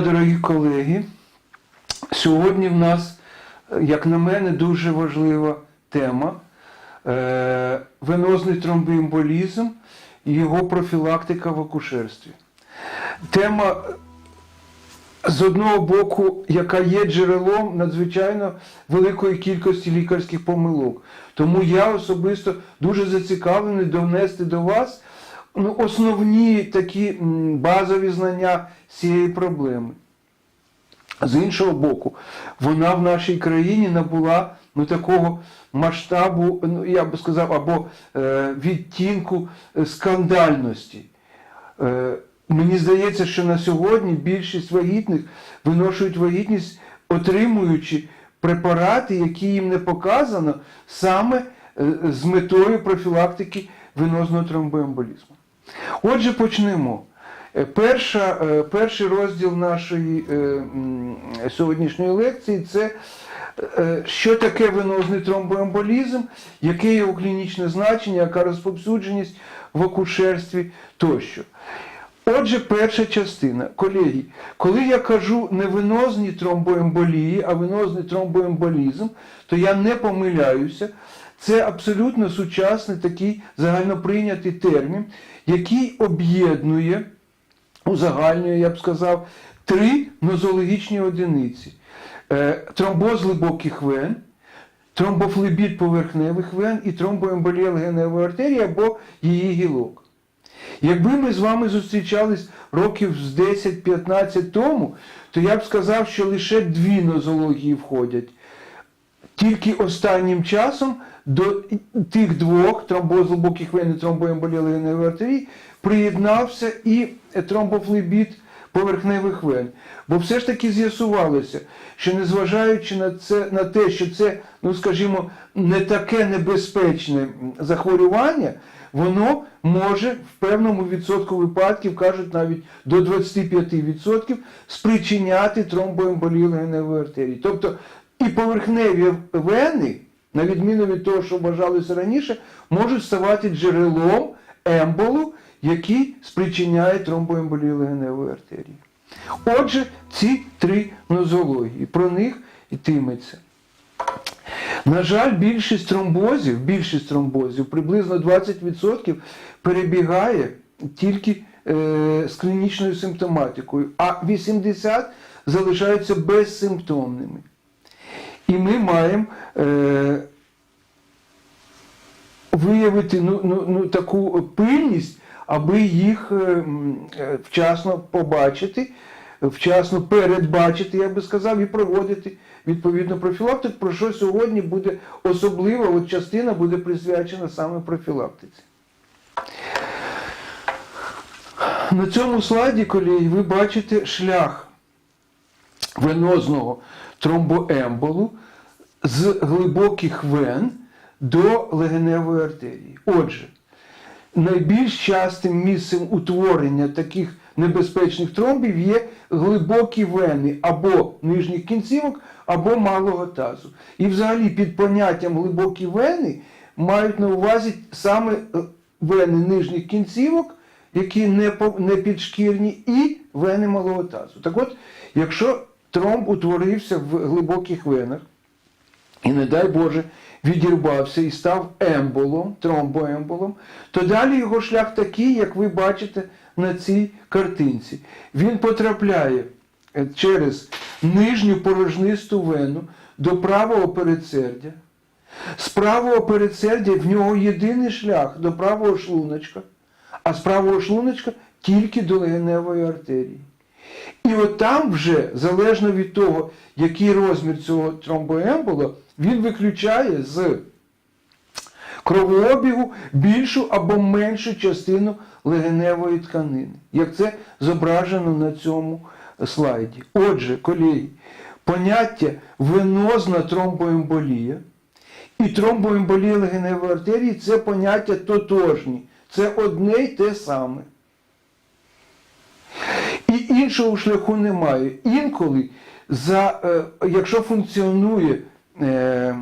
Дорогі колеги. Сьогодні в нас, як на мене, дуже важлива тема е, венозний тромбоемболізм і його профілактика в акушерстві. Тема з одного боку, яка є джерелом надзвичайно великої кількості лікарських помилок. Тому я особисто дуже зацікавлений донести до вас ну, основні такі базові знання цієї проблеми. З іншого боку, вона в нашій країні набула ну, такого масштабу, ну, я би сказав, або е, відтінку скандальності. Е, мені здається, що на сьогодні більшість вагітних виношують вагітність, отримуючи препарати, які їм не показано саме е, з метою профілактики венозного тромбоемболізму. Отже, почнемо. Е, Перша, е, перший розділ нашої е, сьогоднішньої лекції це що таке венозний тромбоемболізм, яке його клінічне значення, яка розповсюдженість в акушерстві тощо. Отже, перша частина. Колеги, коли я кажу не венозні тромбоемболії, а венозний тромбоемболізм, то я не помиляюся. Це абсолютно сучасний такий загальноприйнятий термін, який об'єднує, узагальнює, я б сказав, три нозологічні одиниці: Е, тромбоз глибоких вен, тромбофлебіт поверхневих вен і тромбоемболія легеневої артерії або її гілок. Якби ми з вами зустрічались років з 10-15 тому, то я б сказав, що лише дві нозології входять. Тільки останнім часом до тих двох тромбоз глибоких вен і тромбоемболія легеневої артерії приєднався і тромбофлебіт поверхневих вен. Бо все ж таки з'ясувалося, що незважаючи на це на те, що це, ну скажімо, не таке небезпечне захворювання, воно може в певному відсотку випадків, кажуть навіть до 25%, спричиняти тромбоемболію легеневої артерії. Тобто і поверхневі вени, на відміну від того, що вважалося раніше, можуть ставати джерелом емболу, який спричиняє тромбоемболію легеневої артерії. Отже, ці три нозології, про них йтиметься. На жаль, більшість тромбозів, більшість тромбозів, приблизно 20% перебігає тільки е, з клінічною симптоматикою, а 80% залишаються безсимптомними. І ми маємо е, виявити ну, ну, ну, таку пильність, аби їх е, е, вчасно побачити, вчасно передбачити, я би сказав, і проводити відповідну профілактику, про що сьогодні буде особливо, от частина буде присвячена саме профілактиці. На цьому слайді, колеги, ви бачите шлях венозного тромбоемболу з глибоких вен до легеневої артерії. Отже, найбільш частим місцем утворення таких небезпечних тромбів є глибокі вени або нижніх кінцівок, або малого тазу. І взагалі під поняттям глибокі вени мають на увазі саме е, вени нижніх кінцівок, які не, підшкірні, і вени малого тазу. Так от, якщо тромб утворився в глибоких венах, і, не дай Боже, відірвався і став емболом, тромбоемболом, то далі його шлях такий, як ви бачите на цій картинці. Він потрапляє е, через нижню порожнисту вену до правого передсердя. З правого передсердя в нього єдиний шлях до правого шлуночка, а з правого шлуночка тільки до легеневої артерії. І от там вже, залежно від того, який розмір цього тромбоембола, він виключає з кровообігу більшу або меншу частину легеневої тканини, як це зображено на цьому слайді. Отже, колеги, поняття венозна тромбоемболія і тромбоемболія легеневої артерії це поняття тотожні. Це одне й те саме. І іншого шляху немає. Інколи, за, е, якщо функціонує е,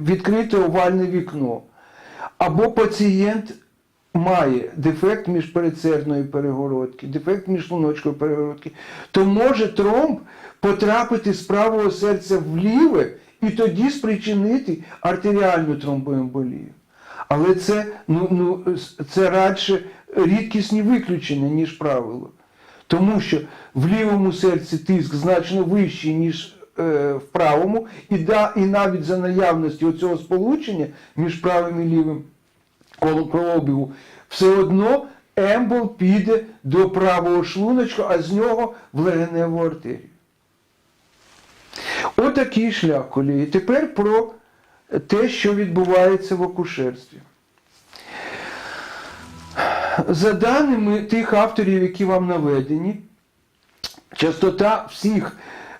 відкрите овальне вікно, або пацієнт має дефект міжпередсердної перегородки, дефект міжшлуночкової перегородки, то може тромб потрапити з правого серця в ліве і тоді спричинити артеріальну тромбоемболію. Але це, ну, ну, це радше рідкісні виключення, ніж правило. Тому що в лівому серці тиск значно вищий, ніж е, в правому, і, да, і навіть за наявності оцього сполучення між правим і лівим кровообігу, все одно ембол піде до правого шлуночка, а з нього в легеневу артерію. Отакий шлях колії. Тепер про те, що відбувається в акушерстві. За даними тих авторів, які вам наведені, частота всіх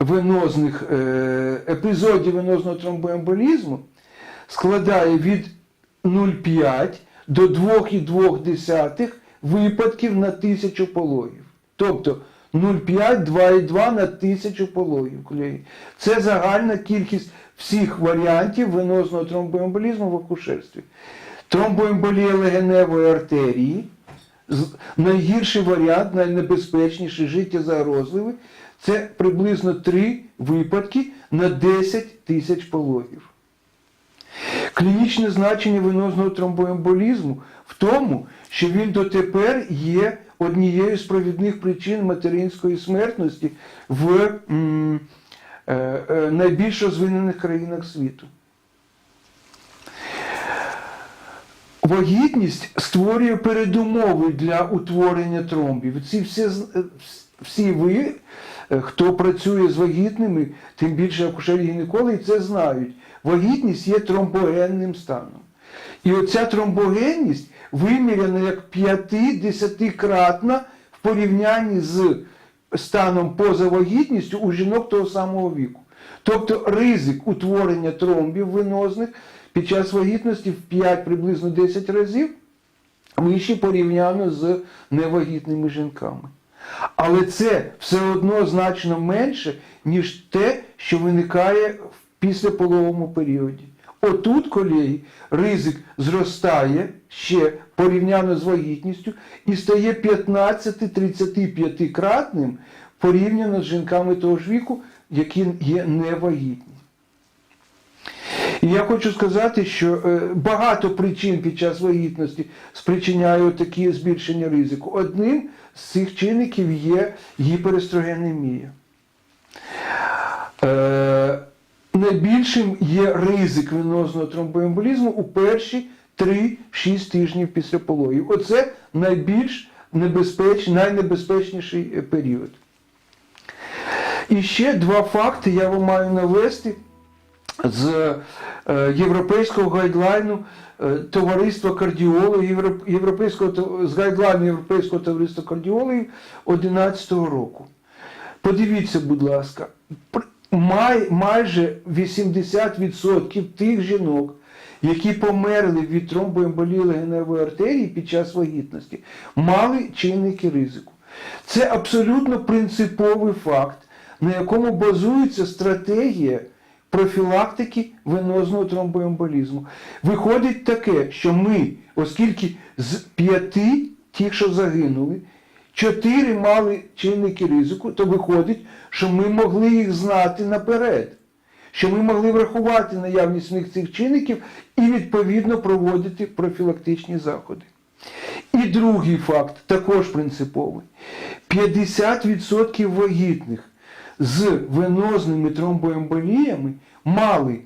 венозних е, епізодів венозного тромбоемболізму складає від 0,5 до 2,2 випадків на тисячу пологів. Тобто 0,5, 2,2 на тисячу пологів. Це загальна кількість всіх варіантів венозного тромбоемболізму в акушерстві. Тромбоемболія легеневої артерії, найгірший варіант, найнебезпечніший, життєзагрозливий, це приблизно 3 випадки на 10 тисяч пологів. Клінічне значення венозного тромбоемболізму в тому, що він дотепер є однією з провідних причин материнської смертності в е, е, найбільш розвинених країнах світу. Вагітність створює передумови для утворення тромбів. Ці всі, е, всі ви, е, хто працює з вагітними, тим більше акушері-гінекологи, це знають. Вагітність є тромбогенним станом. І оця тромбогенність виміряна як 5-10-кратна в порівнянні з станом поза вагітністю у жінок того самого віку. Тобто ризик утворення тромбів венозних під час вагітності в 5 приблизно 10 разів вищий порівняно з невагітними жінками. Але це все одно значно менше, ніж те, що виникає в післяпологовому періоді. Отут, колеги, ризик зростає ще порівняно з вагітністю і стає 15-35 кратним порівняно з жінками того ж віку, які є невагітні. І я хочу сказати, що е, багато причин під час вагітності спричиняють такі збільшення ризику. Одним з цих чинників є гіперестрогенемія. Е, найбільшим є ризик венозного тромбоемболізму у перші 3-6 тижнів після пологів. Оце найбільш небезпеч, найнебезпечніший е, період. І ще два факти я вам маю навести з е, європейського гайдлайну е, товариства кардіологів, європейського з гайдлайну Європейського товариства кардіологів 2011 року. Подивіться, будь ласка, май, майже 80% тих жінок, які померли від тромбоемболії легеневої артерії під час вагітності, мали чинники ризику. Це абсолютно принциповий факт, на якому базується стратегія профілактики венозного тромбоемболізму. Виходить таке, що ми, оскільки з п'яти тих, що загинули, чотири мали чинники ризику, то виходить, що ми могли їх знати наперед. Що ми могли врахувати наявність в них цих чинників і відповідно проводити профілактичні заходи. І другий факт, також принциповий. 50% вагітних з венозними тромбоемболіями мали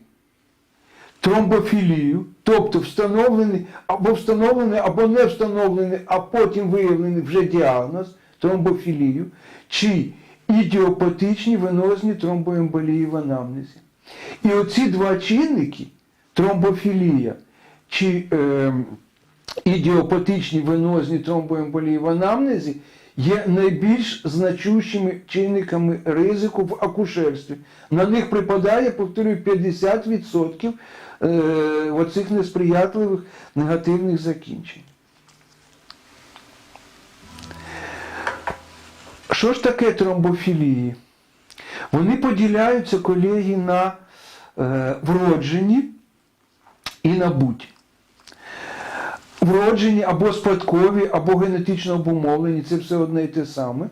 тромбофілію, тобто встановлений або встановлений, або не встановлений, а потім виявлений вже діагноз тромбофілію, чи ідіопатичні венозні тромбоемболії в анамнезі. І оці два чинники тромбофілія чи е, ідіопатичні венозні тромбоемболії в анамнезі є найбільш значущими чинниками ризику в акушерстві. На них припадає, повторюю, 50% е, оцих несприятливих негативних закінчень. Що ж таке тромбофілії? Вони поділяються, колеги, на е, вроджені і набуті. Вроджені або спадкові, або генетично обумовлені, це все одне і те саме.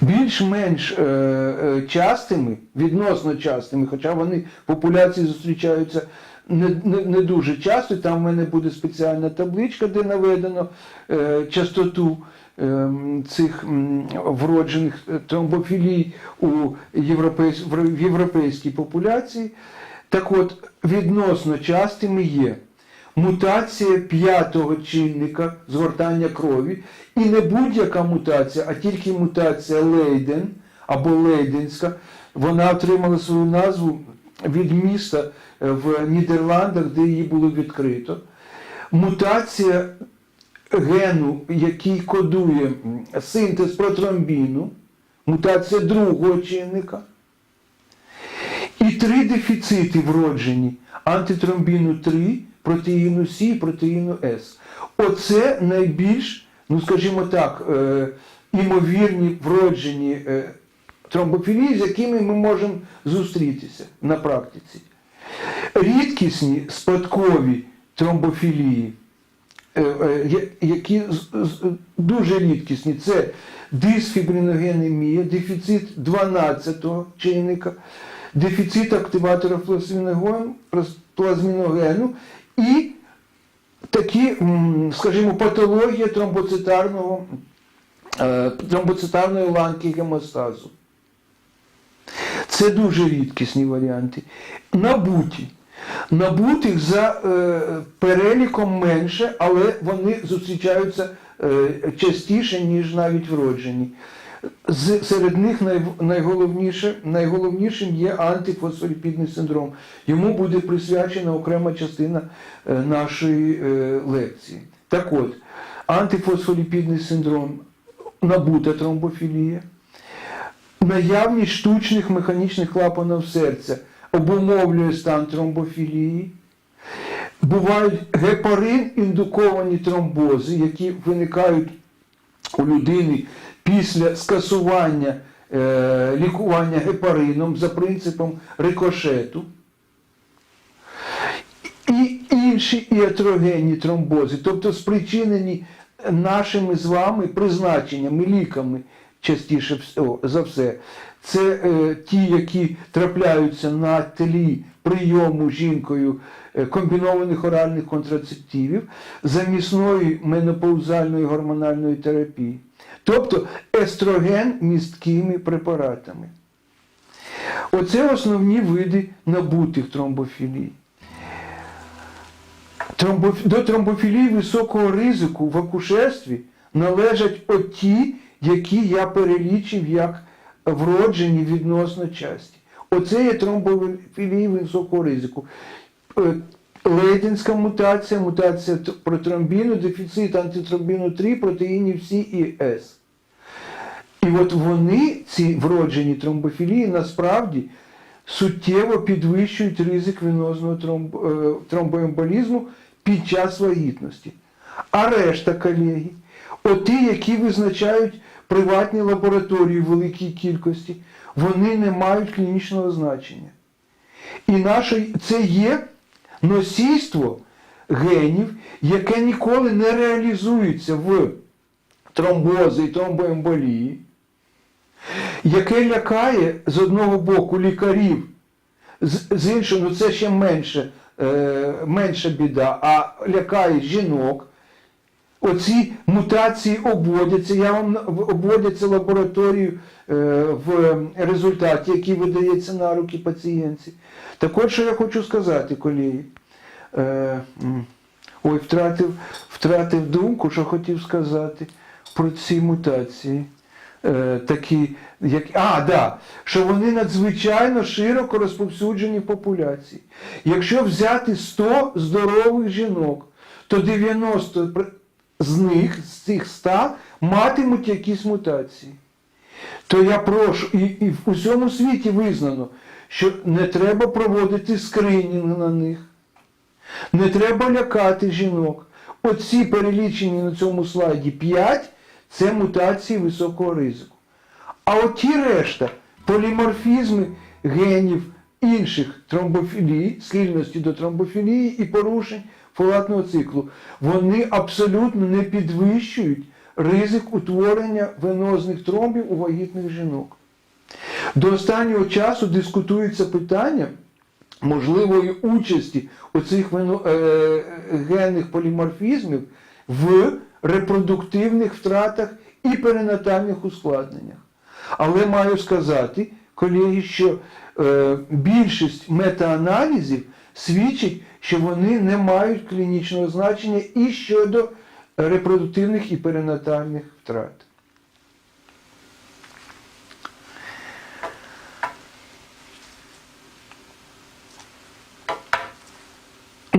Більш-менш е, е, частими, відносно частими, хоча вони в популяції зустрічаються не, не, не дуже часто, там в мене буде спеціальна табличка, де наведено е, частоту цих вроджених тромбофілій у європейсь, в європейській популяції. Так от, відносно частими є мутація п'ятого чинника згортання крові, і не будь-яка мутація, а тільки мутація Лейден або Лейденська. Вона отримала свою назву від міста е, в Нідерландах, де її було відкрито. Мутація гену, який кодує синтез протромбіну, мутація другого чинника. І три дефіцити вроджені антитромбіну 3, протеїну С і протеїну С. Оце найбільш, ну скажімо так, е, імовірні вроджені е, тромбофілії, з якими ми можемо зустрітися на практиці. Рідкісні спадкові тромбофілії, е, е, які дуже рідкісні, це дисфібриногенемія, дефіцит 12-го чинника, дефіцит активатора плазміногену і такі, скажімо, патологія тромбоцитарного, е, тромбоцитарної ланки гемостазу. Це дуже рідкісні варіанти. Набуті. Набутих за е, переліком менше, але вони зустрічаються е, частіше, ніж навіть вроджені. Серед них най, найголовніше, найголовнішим є антифосфоліпідний синдром. Йому буде присвячена окрема частина е, нашої е, лекції. Так от, антифосфоліпідний синдром, набута тромбофілія, наявність штучних механічних клапанів серця обумовлює стан тромбофілії. Бувають гепарин-індуковані тромбози, які виникають у людини після скасування е, лікування гепарином за принципом рикошету. І інші іатрогенні тромбози, тобто спричинені нашими з вами призначеннями, ліками, частіше за все. Це е, ті, які трапляються на тлі прийому жінкою е, комбінованих оральних контрацептивів, замісної менопаузальної гормональної терапії. Тобто естроген місткими препаратами. Оце основні види набутих тромбофілій. До тромбофілії високого ризику в акушерстві належать оті, які я перелічив як вроджені відносно часті. Оце є тромбофілії високого ризику. Лейденська мутація, мутація протромбіну, дефіцит антитромбіну 3, протеїнів С і С. І от вони, ці вроджені тромбофілії, насправді суттєво підвищують ризик венозного тромб, е, тромбоемболізму під час вагітності. А решта, колеги, оті, які визначають приватні лабораторії в великій кількості, вони не мають клінічного значення. І наше, це є носійство генів, яке ніколи не реалізується в тромбози і тромбоемболії, яке лякає з одного боку лікарів, з, іншого, ну це ще менше, е, менша біда, а лякає жінок. Оці мутації обводяться, я вам обводяться лабораторію е, в результаті, який видається на руки пацієнтці. Так от, що я хочу сказати, колеги. Е, ой, втратив, втратив думку, що хотів сказати про ці мутації. Е, такі, як, а, да, що вони надзвичайно широко розповсюджені в популяції. Якщо взяти 100 здорових жінок, то 90 пр- з них, з цих 100, матимуть якісь мутації. То я прошу, і, і в усьому світі визнано, що не треба проводити скринінг на них. Не треба лякати жінок. Оці перелічені на цьому слайді 5 це мутації високого ризику. А от ті решта, поліморфізми генів інших тромбофілій, схильності до тромбофілії і порушень фолатного циклу. Вони абсолютно не підвищують ризик утворення венозних тромбів у вагітних жінок. До останнього часу дискутується питання можливої участі оцих вено- е, генних поліморфізмів в репродуктивних втратах і перинатальних ускладненнях. Але маю сказати, колеги, що е, більшість метааналізів свідчить, що вони не мають клінічного значення і щодо репродуктивних і перинатальних втрат.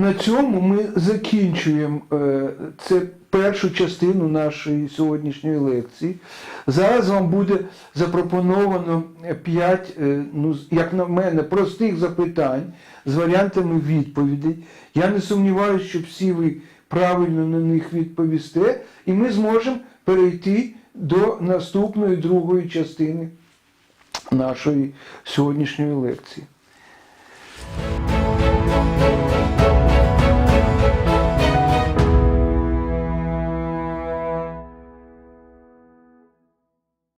На цьому ми закінчуємо е, це першу частину нашої сьогоднішньої лекції. Зараз вам буде запропоновано 5, ну, як на мене, простих запитань з варіантами відповідей. Я не сумніваюся, що всі ви правильно на них відповісте, і ми зможемо перейти до наступної другої частини нашої сьогоднішньої лекції.